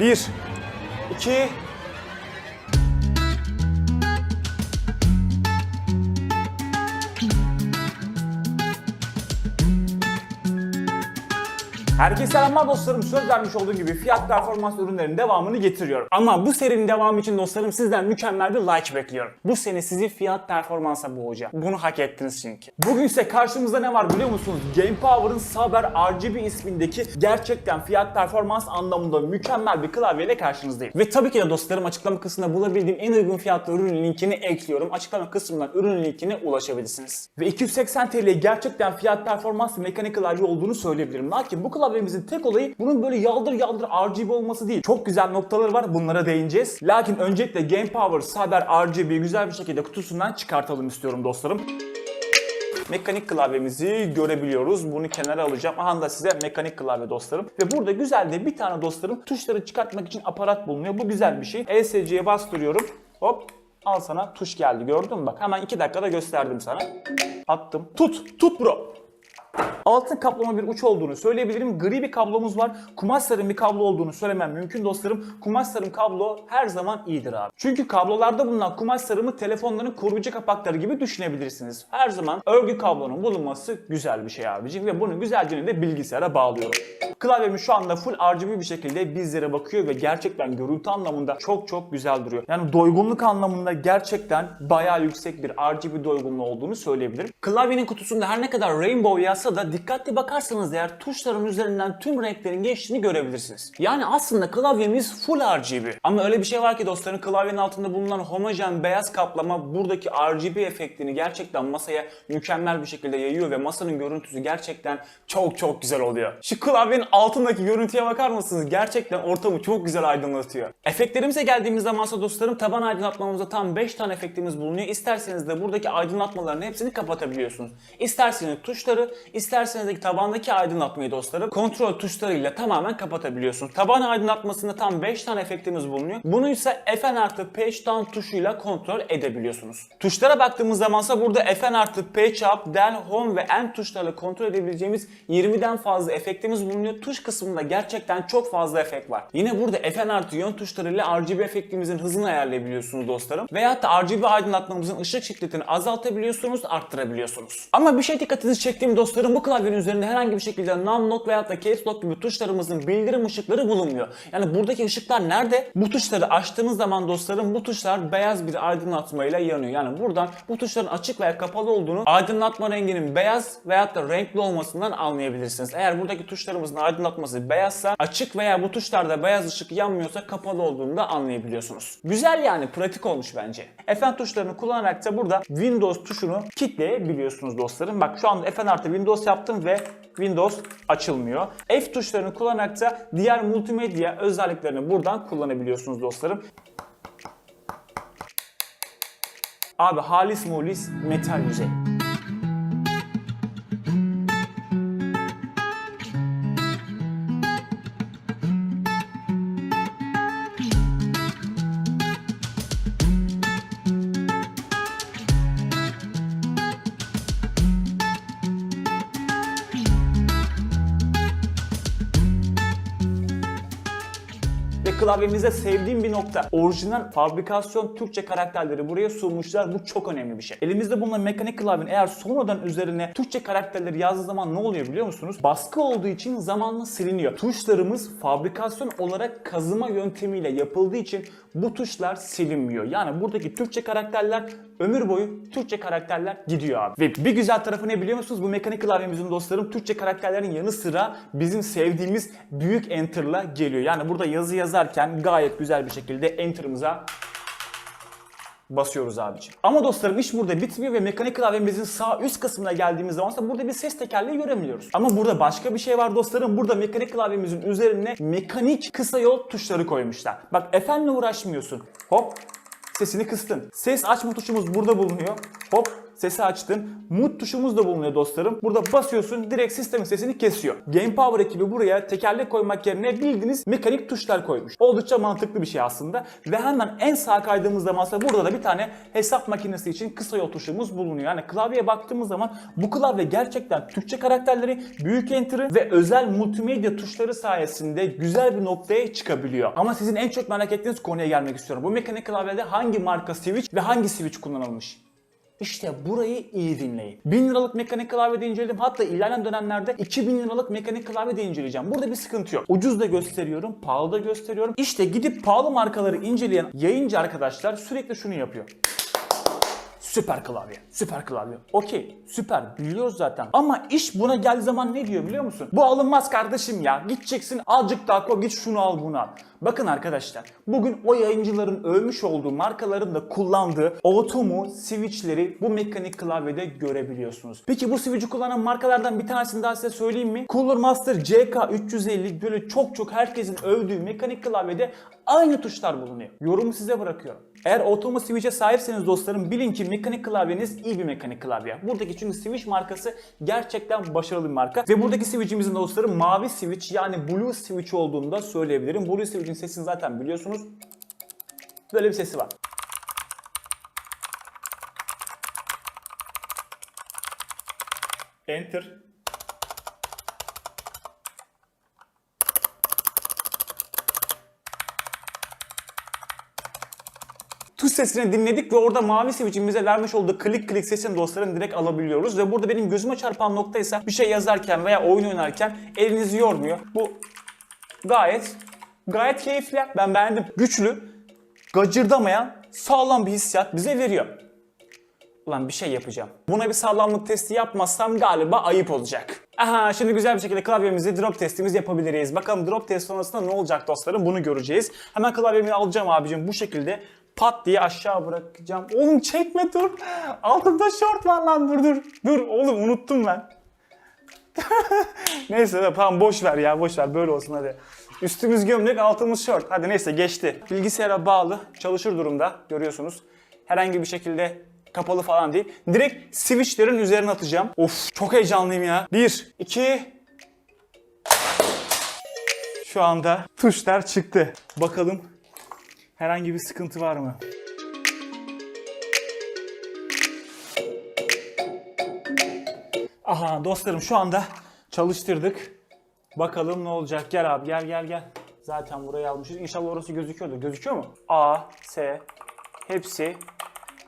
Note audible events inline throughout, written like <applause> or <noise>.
Bir, iki, Herkese selamlar dostlarım. Söz vermiş olduğum gibi fiyat performans ürünlerinin devamını getiriyorum. Ama bu serinin devamı için dostlarım sizden mükemmel bir like bekliyorum. Bu sene sizi fiyat performansa boğacağım. Bunu hak ettiniz çünkü. Bugün ise karşımızda ne var biliyor musunuz? Game Power'ın Saber RGB ismindeki gerçekten fiyat performans anlamında mükemmel bir klavyeyle karşınızdayım. Ve tabii ki de dostlarım açıklama kısmında bulabildiğim en uygun fiyatlı ürünün linkini ekliyorum. Açıklama kısmından ürünün linkine ulaşabilirsiniz. Ve 280 TL gerçekten fiyat performans mekanik klavye olduğunu söyleyebilirim. Lakin bu klavyemizin tek olayı bunun böyle yaldır yaldır RGB olması değil. Çok güzel noktaları var. Bunlara değineceğiz. Lakin öncelikle Game Power Saber RGB'yi güzel bir şekilde kutusundan çıkartalım istiyorum dostlarım. Mekanik klavyemizi görebiliyoruz. Bunu kenara alacağım. Aha da size mekanik klavye dostlarım. Ve burada güzel de bir tane dostlarım tuşları çıkartmak için aparat bulunuyor. Bu güzel bir şey. ESC'ye bastırıyorum. Hop al sana tuş geldi gördün mü? Bak hemen 2 dakikada gösterdim sana. Attım. Tut. Tut bro. Altın kaplama bir uç olduğunu söyleyebilirim. Gri bir kablomuz var. Kumaş sarım bir kablo olduğunu söylemem mümkün dostlarım. Kumaş sarım kablo her zaman iyidir abi. Çünkü kablolarda bulunan kumaş sarımı telefonların koruyucu kapakları gibi düşünebilirsiniz. Her zaman örgü kablonun bulunması güzel bir şey abicim ve bunu güzelce de bilgisayara bağlıyorum. Klavyemiz şu anda full RGB bir şekilde bizlere bakıyor ve gerçekten görüntü anlamında çok çok güzel duruyor. Yani doygunluk anlamında gerçekten bayağı yüksek bir RGB doygunluğu olduğunu söyleyebilirim. Klavyenin kutusunda her ne kadar rainbow yazsa da dikkatli bakarsanız eğer tuşların üzerinden tüm renklerin geçtiğini görebilirsiniz. Yani aslında klavyemiz full RGB. Ama öyle bir şey var ki dostlarım klavyenin altında bulunan homojen beyaz kaplama buradaki RGB efektini gerçekten masaya mükemmel bir şekilde yayıyor ve masanın görüntüsü gerçekten çok çok güzel oluyor. Şu klavyenin altındaki görüntüye bakar mısınız? Gerçekten ortamı çok güzel aydınlatıyor. Efektlerimize geldiğimiz zamansa dostlarım taban aydınlatmamızda tam 5 tane efektimiz bulunuyor. İsterseniz de buradaki aydınlatmaların hepsini kapatabiliyorsunuz. İsterseniz tuşları, isterseniz de tabandaki aydınlatmayı dostlarım kontrol tuşlarıyla tamamen kapatabiliyorsunuz. Taban aydınlatmasında tam 5 tane efektimiz bulunuyor. Bunu ise Fn artı Page Down tuşuyla kontrol edebiliyorsunuz. Tuşlara baktığımız zamansa burada Fn artı Page Up, Del, Home ve End tuşlarla kontrol edebileceğimiz 20'den fazla efektimiz bulunuyor. Tuş kısmında gerçekten çok fazla efekt var. Yine burada Fn artı yön tuşlarıyla RGB efektimizin hızını ayarlayabiliyorsunuz dostlarım. Veyahut da RGB aydınlatmamızın ışık şiddetini azaltabiliyorsunuz, arttırabiliyorsunuz. Ama bir şey dikkatinizi çektiğim dostlarım bu klavyenin üzerinde herhangi bir şekilde num lock veyahut da caps lock gibi tuşlarımızın bildirim ışıkları bulunmuyor. Yani buradaki ışıklar nerede? Bu tuşları açtığınız zaman dostlarım bu tuşlar beyaz bir aydınlatmayla yanıyor. Yani buradan bu tuşların açık veya kapalı olduğunu aydınlatma renginin beyaz veyahut da renkli olmasından anlayabilirsiniz. Eğer buradaki tuşlarımızın aydınlatması beyazsa açık veya bu tuşlarda beyaz ışık yanmıyorsa kapalı olduğunu da anlayabiliyorsunuz. Güzel yani pratik olmuş bence. Fn tuşlarını kullanarak da burada Windows tuşunu kitleyebiliyorsunuz dostlarım. Bak şu anda Fn artı Windows yaptım ve Windows açılmıyor. F tuşlarını kullanarak da diğer multimedya özelliklerini buradan kullanabiliyorsunuz dostlarım. Abi halis mulis metal yüzey. Klavyemizde sevdiğim bir nokta. Orijinal fabrikasyon Türkçe karakterleri buraya sunmuşlar. Bu çok önemli bir şey. Elimizde bulunan mekanik klavyenin eğer sonradan üzerine Türkçe karakterleri yazdığı zaman ne oluyor biliyor musunuz? Baskı olduğu için zamanla siliniyor. Tuşlarımız fabrikasyon olarak kazıma yöntemiyle yapıldığı için bu tuşlar silinmiyor. Yani buradaki Türkçe karakterler ömür boyu Türkçe karakterler gidiyor abi. Ve bir güzel tarafı ne biliyor musunuz? Bu mekanik klavyemizin dostlarım Türkçe karakterlerin yanı sıra bizim sevdiğimiz büyük enter'la geliyor. Yani burada yazı yazarken gayet güzel bir şekilde enter'ımıza basıyoruz abiciğim. Ama dostlarım iş burada bitmiyor ve mekanik klavyemizin sağ üst kısmına geldiğimiz zaman ise burada bir ses tekerleği göremiyoruz. Ama burada başka bir şey var dostlarım. Burada mekanik klavyemizin üzerine mekanik kısa yol tuşları koymuşlar. Bak efendim uğraşmıyorsun. Hop sesini kıstın. Ses açma tuşumuz burada bulunuyor. Hop sesi açtın. Mute tuşumuz da bulunuyor dostlarım. Burada basıyorsun direkt sistemin sesini kesiyor. Game Power ekibi buraya tekerlek koymak yerine bildiğiniz mekanik tuşlar koymuş. Oldukça mantıklı bir şey aslında. Ve hemen en sağ kaydığımız zaman ise burada da bir tane hesap makinesi için kısa yol tuşumuz bulunuyor. Yani klavyeye baktığımız zaman bu klavye gerçekten Türkçe karakterleri, büyük enter'ı ve özel multimedya tuşları sayesinde güzel bir noktaya çıkabiliyor. Ama sizin en çok merak ettiğiniz konuya gelmek istiyorum. Bu mekanik klavyede hangi marka switch ve hangi switch kullanılmış? İşte burayı iyi dinleyin. 1000 liralık mekanik klavye de inceledim. Hatta ilerleyen dönemlerde 2000 liralık mekanik klavye de inceleyeceğim. Burada bir sıkıntı yok. Ucuz da gösteriyorum, pahalı da gösteriyorum. İşte gidip pahalı markaları inceleyen yayıncı arkadaşlar sürekli şunu yapıyor. Süper klavye, süper klavye. Okey, süper biliyoruz zaten. Ama iş buna geldiği zaman ne diyor biliyor musun? Bu alınmaz kardeşim ya. Gideceksin azıcık daha koy, git şunu al bunu al. Bakın arkadaşlar, bugün o yayıncıların övmüş olduğu markaların da kullandığı Otomo switchleri bu mekanik klavyede görebiliyorsunuz. Peki bu switch'i kullanan markalardan bir tanesini daha size söyleyeyim mi? Cooler Master CK350 böyle çok çok herkesin övdüğü mekanik klavyede aynı tuşlar bulunuyor. Yorumu size bırakıyorum. Eğer Otomo Switch'e sahipseniz dostlarım bilin ki mekanik klavyeniz iyi bir mekanik klavye. Buradaki çünkü Switch markası gerçekten başarılı bir marka. Ve buradaki Switch'imizin dostlarım mavi Switch yani Blue Switch olduğunu da söyleyebilirim. Blue Switch'in sesini zaten biliyorsunuz. Böyle bir sesi var. Enter. Tuş sesini dinledik ve orada mavi switch'in bize vermiş olduğu klik klik sesini dostlarım direkt alabiliyoruz. Ve burada benim gözüme çarpan nokta ise bir şey yazarken veya oyun oynarken elinizi yormuyor. Bu gayet gayet keyifli. Ben beğendim. Güçlü, gacırdamayan sağlam bir hissiyat bize veriyor. Ulan bir şey yapacağım. Buna bir sağlamlık testi yapmazsam galiba ayıp olacak. Aha şimdi güzel bir şekilde klavyemizi drop testimiz yapabiliriz. Bakalım drop test sonrasında ne olacak dostlarım bunu göreceğiz. Hemen klavyemi alacağım abicim bu şekilde pat diye aşağı bırakacağım. Oğlum çekme dur. Altımda short var lan dur dur. Dur oğlum unuttum ben. <laughs> neyse tamam boş ver ya boş ver böyle olsun hadi. Üstümüz gömlek altımız short. Hadi neyse geçti. Bilgisayara bağlı çalışır durumda görüyorsunuz. Herhangi bir şekilde kapalı falan değil. Direkt switchlerin üzerine atacağım. Of çok heyecanlıyım ya. 1, 2, şu anda tuşlar çıktı. Bakalım herhangi bir sıkıntı var mı? Aha dostlarım şu anda çalıştırdık. Bakalım ne olacak. Gel abi gel gel gel. Zaten burayı almışız. İnşallah orası gözüküyordur. Gözüküyor mu? A, S hepsi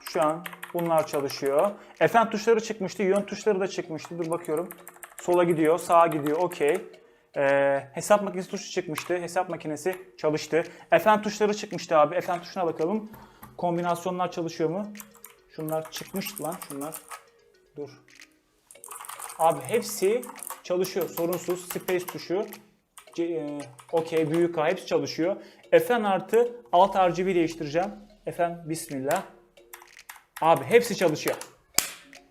şu an bunlar çalışıyor. Fn tuşları çıkmıştı. Yön tuşları da çıkmıştı. Dur bakıyorum. Sola gidiyor, sağa gidiyor. Okey. Ee, hesap makinesi tuşu çıkmıştı. Hesap makinesi çalıştı. Fn tuşları çıkmıştı abi. Fn tuşuna bakalım. Kombinasyonlar çalışıyor mu? Şunlar çıkmıştı lan. Şunlar. Dur. Abi hepsi çalışıyor. Sorunsuz. Space tuşu. C- e, Okey. Büyük A. Hepsi çalışıyor. Fn artı alt RGB değiştireceğim. Fn bismillah. Abi hepsi çalışıyor.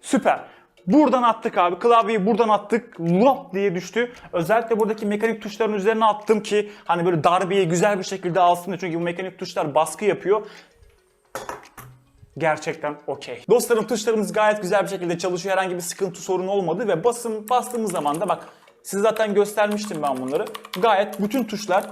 Süper. Buradan attık abi. Klavyeyi buradan attık. Lop diye düştü. Özellikle buradaki mekanik tuşların üzerine attım ki hani böyle darbeyi güzel bir şekilde alsın. Çünkü bu mekanik tuşlar baskı yapıyor. Gerçekten okey. Dostlarım tuşlarımız gayet güzel bir şekilde çalışıyor. Herhangi bir sıkıntı sorun olmadı ve basım bastığımız zaman da bak size zaten göstermiştim ben bunları. Gayet bütün tuşlar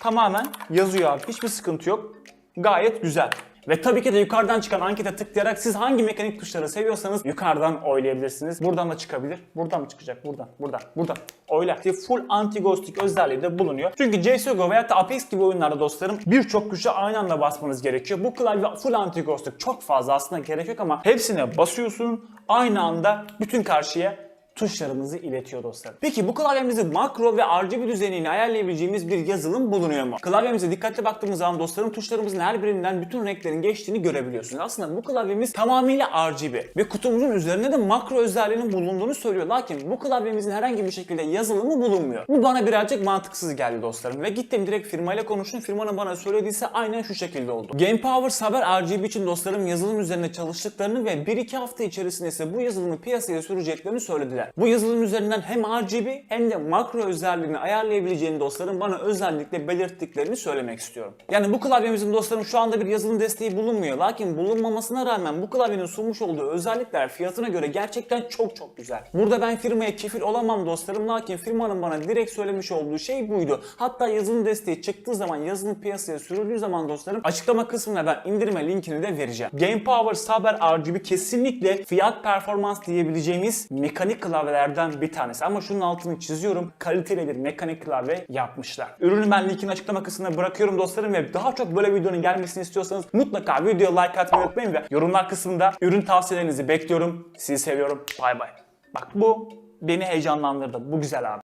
tamamen yazıyor abi. Hiçbir sıkıntı yok. Gayet güzel. Ve tabii ki de yukarıdan çıkan ankete tıklayarak siz hangi mekanik tuşları seviyorsanız yukarıdan oylayabilirsiniz. Buradan da çıkabilir. Buradan mı çıkacak? Buradan, buradan, buradan. Oyla. Full anti-ghosting özelliği de bulunuyor. Çünkü CSGO veya da Apex gibi oyunlarda dostlarım birçok tuşa aynı anda basmanız gerekiyor. Bu klavye full anti-ghosting çok fazla aslında gerek yok ama hepsine basıyorsun aynı anda bütün karşıya tuşlarımızı iletiyor dostlarım. Peki bu klavyemizde makro ve RGB düzeniyle ayarlayabileceğimiz bir yazılım bulunuyor mu? Klavyemize dikkatli baktığımız zaman dostlarım tuşlarımızın her birinden bütün renklerin geçtiğini görebiliyorsunuz. Aslında bu klavyemiz tamamıyla RGB ve kutumuzun üzerinde de makro özelliğinin bulunduğunu söylüyor. Lakin bu klavyemizin herhangi bir şekilde yazılımı bulunmuyor. Bu bana birazcık mantıksız geldi dostlarım ve gittim direkt firmayla konuştum. Firmanın bana söylediyse aynen şu şekilde oldu. Game Power Saber RGB için dostlarım yazılım üzerine çalıştıklarını ve 1-2 hafta içerisinde ise bu yazılımı piyasaya süreceklerini söylediler. Güzel. Bu yazılım üzerinden hem RGB hem de makro özelliğini ayarlayabileceğini dostlarım bana özellikle belirttiklerini söylemek istiyorum. Yani bu klavyemizin dostlarım şu anda bir yazılım desteği bulunmuyor. Lakin bulunmamasına rağmen bu klavyenin sunmuş olduğu özellikler fiyatına göre gerçekten çok çok güzel. Burada ben firmaya kefil olamam dostlarım. Lakin firmanın bana direkt söylemiş olduğu şey buydu. Hatta yazılım desteği çıktığı zaman yazılım piyasaya sürüldüğü zaman dostlarım açıklama kısmına ben indirme linkini de vereceğim. Game Power Saber RGB kesinlikle fiyat performans diyebileceğimiz mekanik klavyelerden bir tanesi. Ama şunun altını çiziyorum. Kaliteli bir mekanik klavye yapmışlar. Ürünü ben linkin açıklama kısmına bırakıyorum dostlarım ve daha çok böyle videonun gelmesini istiyorsanız mutlaka videoya like atmayı unutmayın ve yorumlar kısmında ürün tavsiyelerinizi bekliyorum. Sizi seviyorum. Bay bay. Bak bu beni heyecanlandırdı. Bu güzel abi.